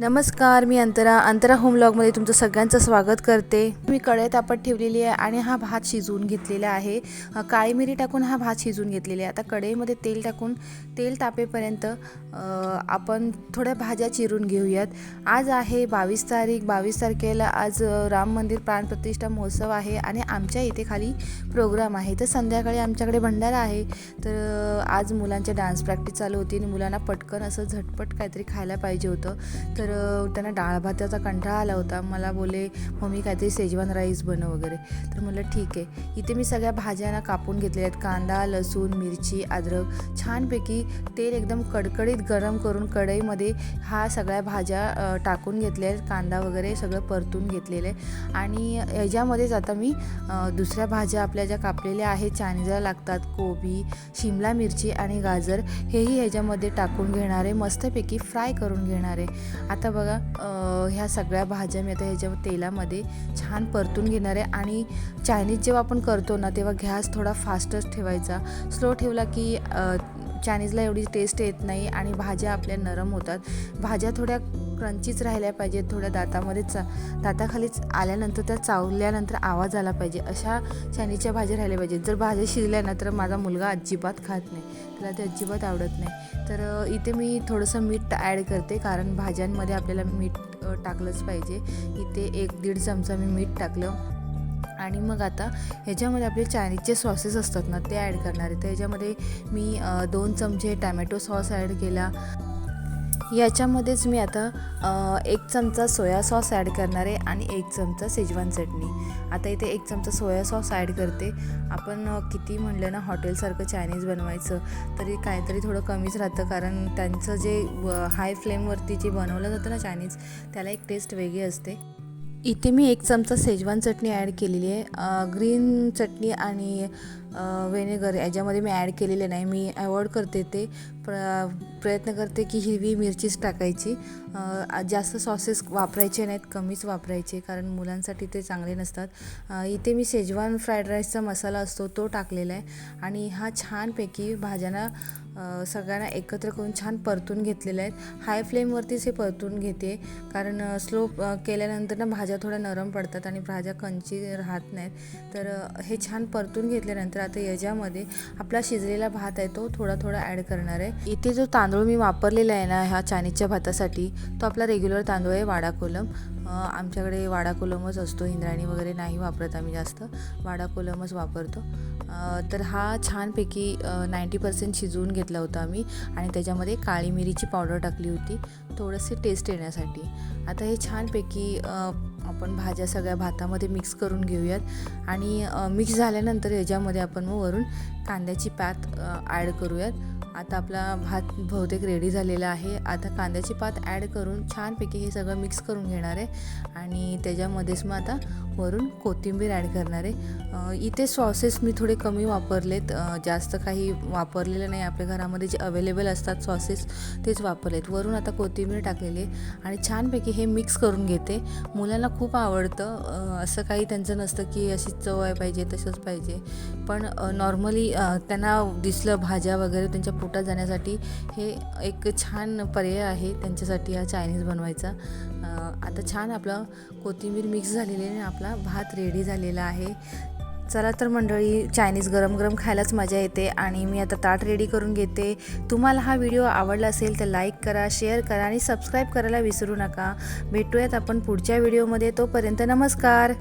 नमस्कार मी अंतरा. अंतरा होम ब्लॉगमध्ये तुमचं सगळ्यांचं स्वागत करते. मी कढई तापत ठेवलेली आहे आणि हा भात शिजवून घेतलेला आहे. काळी मिरी टाकून हा भात शिजवून घेतलेला आहे. आता कढईमध्ये तेल टाकून तेल तापेपर्यंत आपण थोड्या भाज्या चिरून घेऊयात. आज आहे बावीस तारीख. बावीस तारखेला आज राम मंदिर प्राणप्रतिष्ठा महोत्सव आहे आणि आमच्या इथे खाली प्रोग्राम आहे. तर संध्याकाळी आमच्याकडे भंडारा आहे. तर आज मुलांच्या डान्स प्रॅक्टिस चालू होती आणि मुलांना पटकन असं झटपट काहीतरी खायला पाहिजे होतं. तर तर त्यांना डाळ भाताचा कंटाळा आला होता. मला बोले मम्मी काहीतरी शेजवान राईस बनव वगैरे. तर म्हटलं ठीक आहे. इथे मी सगळ्या भाज्यांना कापून घेतल्या आहेत. कांदा लसूण मिरची अद्रक. छानपैकी तेल एकदम कडकडीत गरम करून कढईमध्ये हा सगळ्या भाज्या टाकून घेतल्या आहेत. कांदा वगैरे सगळं परतून घेतलेलं आहे. आणि ह्याच्यामध्येच आता मी दुसऱ्या भाज्या आपल्या ज्या कापलेल्या आहेत चायनीजला लागतात. कोबी शिमला मिरची आणि गाजर हेही ह्याच्यामध्ये टाकून घेणार आहे. मस्तपैकी फ्राय करून घेणार आहे. आता आता बघा ह्या सगळ्या भाज्या मी आता ह्याच्या तेलामध्ये छान परतून घेणार आहे आणि चायनीज जेव्हा आपण करतो ना तेव्हा गॅस थोडा फास्टच ठेवायचा. स्लो ठेवला की चायनीजला एवढी टेस्ट येत नाही आणि भाज्या आपल्या नरम होतात. भाज्या थोड्या क्रंचीच राहिल्या पाहिजेत थोड्या दातामध्ये चा दाताखालीच आल्यानंतर त्या चावल्यानंतर आवाज आला पाहिजे अशा चायनीजच्या भाज्या राहिल्या पाहिजेत. जर भाज्या शिजल्या ना तर माझा मुलगा अजिबात खात नाही. त्याला ते अजिबात आवडत नाही. तर इथे मी थोडंसं मीठ ॲड करते कारण भाज्यांमध्ये आपल्याला मीठ टाकलंच पाहिजे. इथे एक दीड चमचा मी मीठ टाकलं. आणि मग आता ह्याच्यामध्ये आपले चायनीजचे सॉसेस असतात ना ते ॲड करणार आहे. तर ह्याच्यामध्ये मी दोन चमचे टॅमॅटो सॉस ॲड केला. याच्यामध्येच मी आता एक चमचा सोया सॉस ॲड करणार आहे आणि एक चमचा शेजवान चटणी. आता इथे एक चमचा सोया सॉस ॲड करते. आपण किती म्हणलं ना हॉटेलसारखं चायनीज बनवायचं तरी काहीतरी थोडं कमीच राहतं. कारण त्यांचं जे हाय फ्लेमवरती जे बनवलं जातं ना चायनीज त्याला एक टेस्ट वेगळी असते. इथे मी एक चमचा शेजवान चटणी ॲड केलेली आहे. ग्रीन चटणी आणि व्हिनेगर याच्यामध्ये मी ॲड केलेले नाही. मी अवॉइड करते ते. प्र प्रयत्न करते की हिरवी मिरचीच टाकायची. जास्त सॉसेस वापरायचे नाहीत कमीच वापरायचे कारण मुलांसाठी ते चांगले नसतात. इथे मी शेजवान फ्राईड राईसचा मसाला असतो तो टाकलेला आहे. आणि हा छानपैकी भाज्यांना सगळ्यांना एकत्र करून छान परतून घेतलेले आहेत हाय फ्लेमवरतीच हे परतून घेते. कारण स्लो केल्यानंतर ना भाज्या थोड्या नरम पडतात आणि भाज्या कंची राहत नाहीत. तर हे छान परतून घेतल्यानंतर आता याच्यामध्ये आपला शिजलेला भात आहे तो थोडा थोडा ॲड करणार आहे. इथे जो तांदूळ मी वापरलेला आहे ना ह्या चायनीजच्या भातासाठी तो आपला रेग्युलर तांदूळ आहे वाडा कोलम आमच्याकडे वाडा कोलमच असतो इंद्रायणी वगैरे नाही वापरत आम्ही जास्त. वाडा कोलमच वापरतो तर हा छानपैकी नाईंटी पर्सेंट शिजवून घेतला होता आम्ही आणि त्याच्यामध्ये काळी मिरीची पावडर टाकली होती. थोडंसे टेस्ट येण्यासाठी. आता हे छानपैकी आपण भाज्या सगळ्या भातामध्ये मिक्स करून घेऊयात. आणि मिक्स झाल्यानंतर ह्याच्यामध्ये आपण मग वरून कांद्याची पात ॲड करूयात. आता आपला भात बहुतेक रेडी झालेला आहे. आता कांद्याची पात ॲड करून छानपैकी हे सगळं मिक्स करून घेणार आहे. आणि त्याच्यामध्येच मग आता वरून कोथिंबीर ॲड करणार आहे. इथे सॉसेस मी थोडे कमी वापरलेत. जास्त काही वापरलेलं नाही. आपल्या घरामध्ये जे अवेलेबल असतात सॉसेस तेच वापरलेत. वरून आता कोथिंबीर टाकलेली आहे आणि छानपैकी हे मिक्स करून घेते. मुलांना खूप आवडतं. असं काही त्यांचं नसतं की अशी चव आहे पाहिजे तसंच पाहिजे. पण नॉर्मली त्यांना दिसलं भाज्या वगैरे त्यांच्या पोटात जाण्यासाठी हे एक छान पर्याय आहे त्यांच्यासाठी हा चायनीज बनवायचा. आता छान आपलं कोथिंबीर मिक्स झालेली आहे आणि आपला भात रेडी झालेला आहे. चला तर मंडळी चायनीज गरम गरम खायलाच मजा येते आणि मी आता ताट रेडी करून घेते. तुम्हाला हा व्हिडिओ आवडला असेल तर लाईक करा शेअर करा आणि सबस्क्राईब करायला विसरू नका. भेटूयात आपण पुढच्या व्हिडिओमध्ये तोपर्यंत नमस्कार.